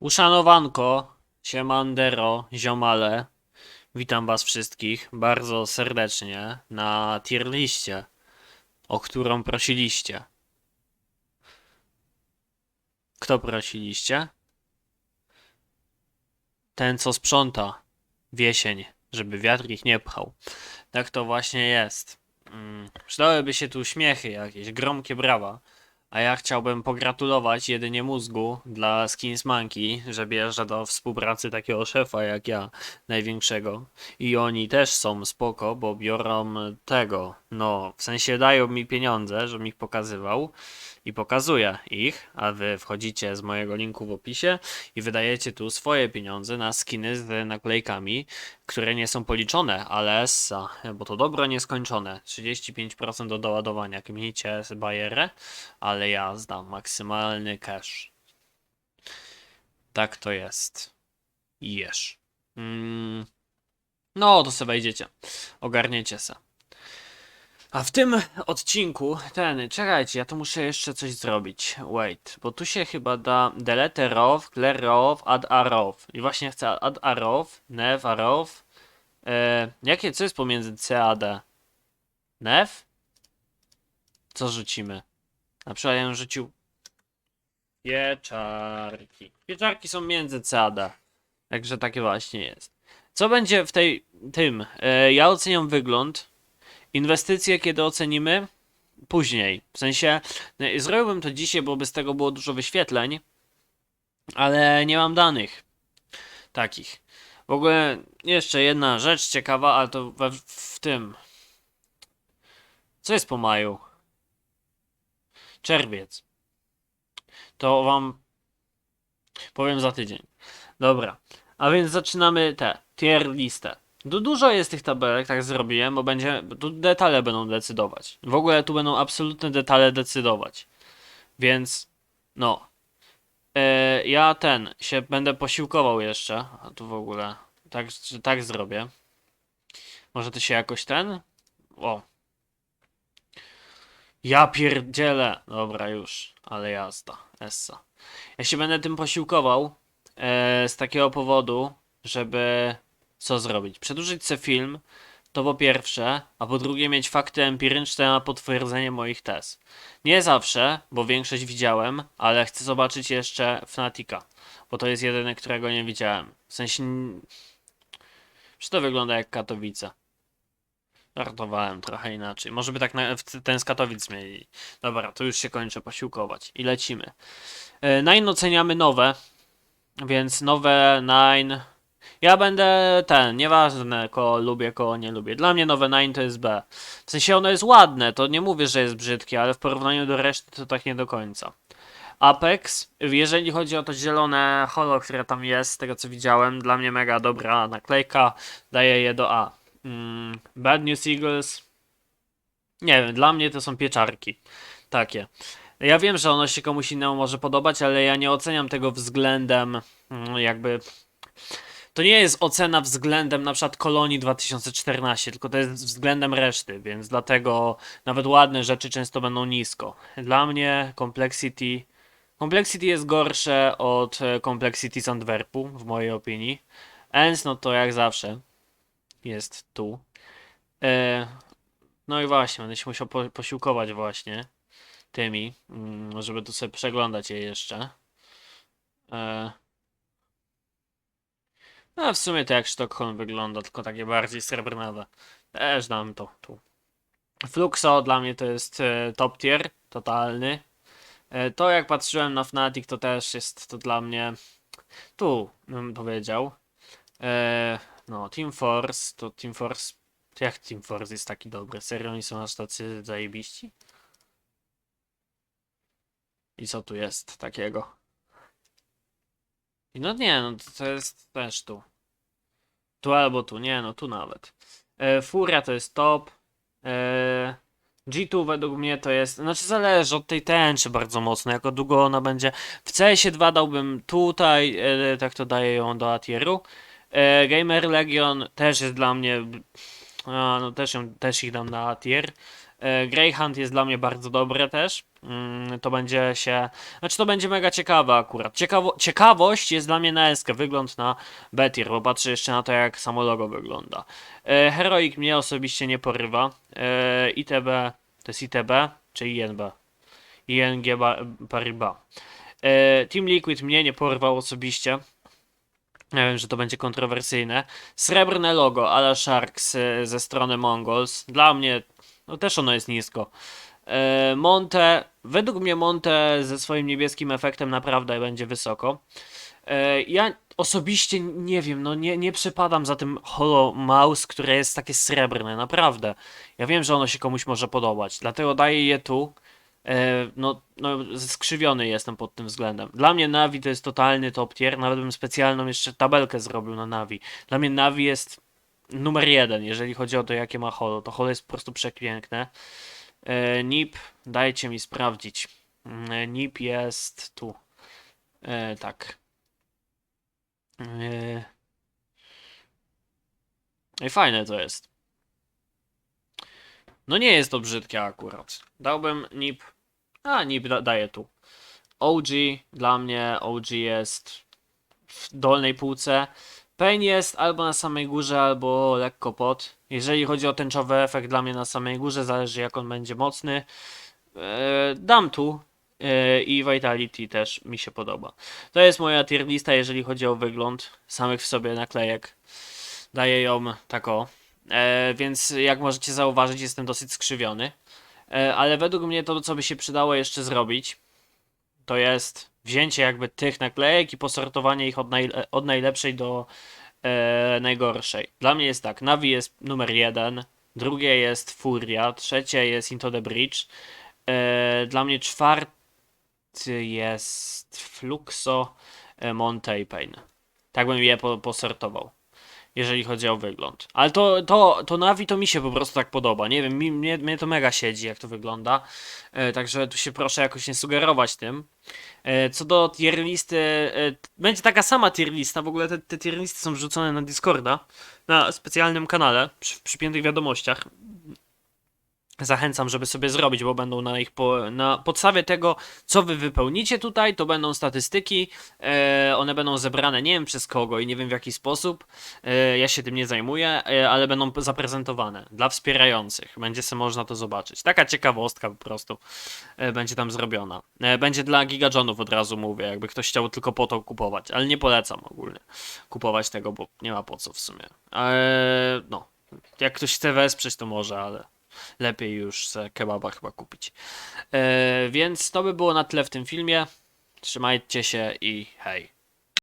Uszanowanko, siemandero, ziomale. Witam was wszystkich bardzo serdecznie na tier liście, o którą prosiliście. Kto prosiliście? Ten, co sprząta w jesień, żeby wiatr ich nie pchał. Tak to właśnie jest. Mm, przydałyby się tu śmiechy jakieś, gromkie brawa. A ja chciałbym pogratulować jedynie mózgu dla Skins Monkey, że bierze do współpracy takiego szefa jak ja, największego. I oni też są spoko, bo biorą tego, no, w sensie dają mi pieniądze, żebym ich pokazywał i pokazuję ich, a wy wchodzicie z mojego linku w opisie i wydajecie tu swoje pieniądze na skiny z naklejkami, które nie są policzone, ale essa, bo to dobro nieskończone. 35% do doładowania, kminicie bajerę, ale ja zdam maksymalny cash. Tak to jest. I Jesz. Mm. No, to sobie wejdziecie. Ogarniecie se. A w tym odcinku, ten, czekajcie, ja tu muszę jeszcze coś zrobić. Wait, bo tu się chyba da delete row, clear row, add a row. I właśnie chcę add a row, nev a row. E, jakie, co jest pomiędzy C a D? Nev? Co rzucimy? Na przykład ja bym rzucił pieczarki. Pieczarki są między C a D. Także takie właśnie jest. Co będzie w tej, tym? E, ja oceniam wygląd. Inwestycje, kiedy ocenimy? Później. W sensie, no, zrobiłbym to dzisiaj, bo by z tego było dużo wyświetleń, ale nie mam danych takich. W ogóle jeszcze jedna rzecz ciekawa, ale to we, w tym. Co jest po maju? Czerwiec. To wam powiem za tydzień. Dobra. A więc zaczynamy tę tier listę. Du dużo jest tych tabelek, tak zrobiłem, bo będzie. Tu detale będą decydować. W ogóle tu będą absolutne detale decydować. Więc. No. E, ja ten się będę posiłkował jeszcze. A tu w ogóle. Tak, tak zrobię. Może ty się jakoś ten. O. Ja pierdzielę. Dobra, już. Ale jazda. Essa. Ja się będę tym posiłkował. E, z takiego powodu, żeby co zrobić? Przedłużyć sobie film, to po pierwsze, a po drugie mieć fakty empiryczne na potwierdzenie moich tez. Nie zawsze, bo większość widziałem, ale chcę zobaczyć jeszcze Fnatica, bo to jest jedyny, którego nie widziałem. W sensie... Czy to wygląda jak Katowice? Żartowałem trochę inaczej. Może by tak na, ten z Katowic zmienili. Dobra, to już się kończę posiłkować. I lecimy. E, Nine oceniamy nowe, więc nowe Nine... Ja będę ten, nieważne kogo lubię, kogo nie lubię. Dla mnie nowe Nine to jest B. W sensie ono jest ładne, to nie mówię, że jest brzydkie, ale w porównaniu do reszty to tak nie do końca. Apex, jeżeli chodzi o to zielone holo, które tam jest, z tego co widziałem, dla mnie mega dobra naklejka, daję je do A. Mm, Bad News Eagles, nie wiem, dla mnie to są pieczarki. Takie. Ja wiem, że ono się komuś innemu może podobać, ale ja nie oceniam tego względem mm, jakby to nie jest ocena względem na przykład kolonii 2014, tylko to jest względem reszty, więc dlatego nawet ładne rzeczy często będą nisko. Dla mnie Complexity. Complexity jest gorsze od e, Complexity z Antwerpu, w mojej opinii. Ens, no to jak zawsze jest tu. E, no i właśnie, będę się musiał po, posiłkować właśnie tymi, mm, żeby tu sobie przeglądać je jeszcze. A w sumie to jak Sztokholm wygląda, tylko takie bardziej srebrnawe. Też dam to tu. Fluxo dla mnie to jest e, top tier, totalny. E, to jak patrzyłem na Fnatic to też jest to dla mnie tu bym powiedział. E, no, Team Force, to Team Force, jak Team Force jest taki dobry? Serio oni są aż tacy zajebiści? I co tu jest takiego? No nie, no to, jest też tu. Tu albo tu, nie no, tu nawet. E, Furia to jest top. E, G2 według mnie to jest, znaczy zależy od tej tęczy bardzo mocno, jako długo ona będzie. W CS2 dałbym tutaj, e, tak to daję ją do Atieru. E, Gamer Legion też jest dla mnie, a, no też, ją, też ich dam na Atier. E, Greyhound jest dla mnie bardzo dobre też. Mm, To będzie się. Znaczy, to będzie mega ciekawe akurat. Ciekawo... Ciekawość jest dla mnie na eskę. Wygląd na Betir, bo patrzę jeszcze na to, jak samo logo wygląda. E, Heroic mnie osobiście nie porywa. E, ITB to jest ITB czy INB? ING Ba- Paribas. Team Liquid mnie nie porwał osobiście. Ja wiem, że to będzie kontrowersyjne. Srebrne logo ala Sharks ze strony Mongols. Dla mnie, no też ono jest nisko. E, Monte, według mnie Monte ze swoim niebieskim efektem naprawdę będzie wysoko. E, Ja osobiście nie wiem, no nie, nie przepadam za tym Holo Mouse, które jest takie srebrne, naprawdę. Ja wiem, że ono się komuś może podobać, dlatego daję je tu. E, No, no, skrzywiony jestem pod tym względem. Dla mnie Navi to jest totalny top tier, nawet bym specjalną jeszcze tabelkę zrobił na Navi. Dla mnie Navi jest numer jeden, jeżeli chodzi o to, jakie ma holo. To holo jest po prostu przepiękne. E, NIP, dajcie mi sprawdzić. Mm, e, NIP jest tu. E, tak. No I fajne to jest. No nie jest to brzydkie akurat. Dałbym NIP. A, NIP da, daję tu. OG, dla mnie OG jest w dolnej półce. Pain jest albo na samej górze, albo lekko pod. Jeżeli chodzi o tęczowy efekt, dla mnie na samej górze, zależy jak on będzie mocny. E, dam tu. E, I Vitality też mi się podoba. To jest moja tier lista, jeżeli chodzi o wygląd samych w sobie naklejek. Daję ją tako. E, więc jak możecie zauważyć, jestem dosyć skrzywiony. Ale według mnie to, co by się przydało jeszcze zrobić, to jest wzięcie jakby tych naklejek i posortowanie ich od, najle- od najlepszej do e, najgorszej. Dla mnie jest tak, Navi jest numer jeden, drugie jest Furia, trzecie jest Into the Bridge, e, dla mnie czwarty jest Fluxo, e, Pain. Tak bym je po, posortował jeżeli chodzi o wygląd. Ale to, to, to Navi to mi się po prostu tak podoba. Nie wiem, mi, mnie, mnie to mega siedzi, jak to wygląda. E, także tu się proszę jakoś nie sugerować tym. E, co do tier listy, e, będzie taka sama tier lista. W ogóle te, te tier listy są wrzucone na Discorda, na specjalnym kanale, przy, przypiętych wiadomościach. Zachęcam, żeby sobie zrobić, bo będą na ich po, na podstawie tego, co wy wypełnicie tutaj, to będą statystyki. E, one będą zebrane nie wiem przez kogo i nie wiem w jaki sposób. E, ja się tym nie zajmuję, e, ale będą zaprezentowane dla wspierających. Będzie sobie można to zobaczyć. Taka ciekawostka po prostu e, będzie tam zrobiona. E, będzie dla gigajonów od razu mówię, jakby ktoś chciał tylko po to kupować, ale nie polecam ogólnie kupować tego, bo nie ma po co w sumie. E, no, jak ktoś chce wesprzeć, to może, ale lepiej już kebaba chyba kupić. E, więc to by było na tyle w tym filmie. Trzymajcie się i hej.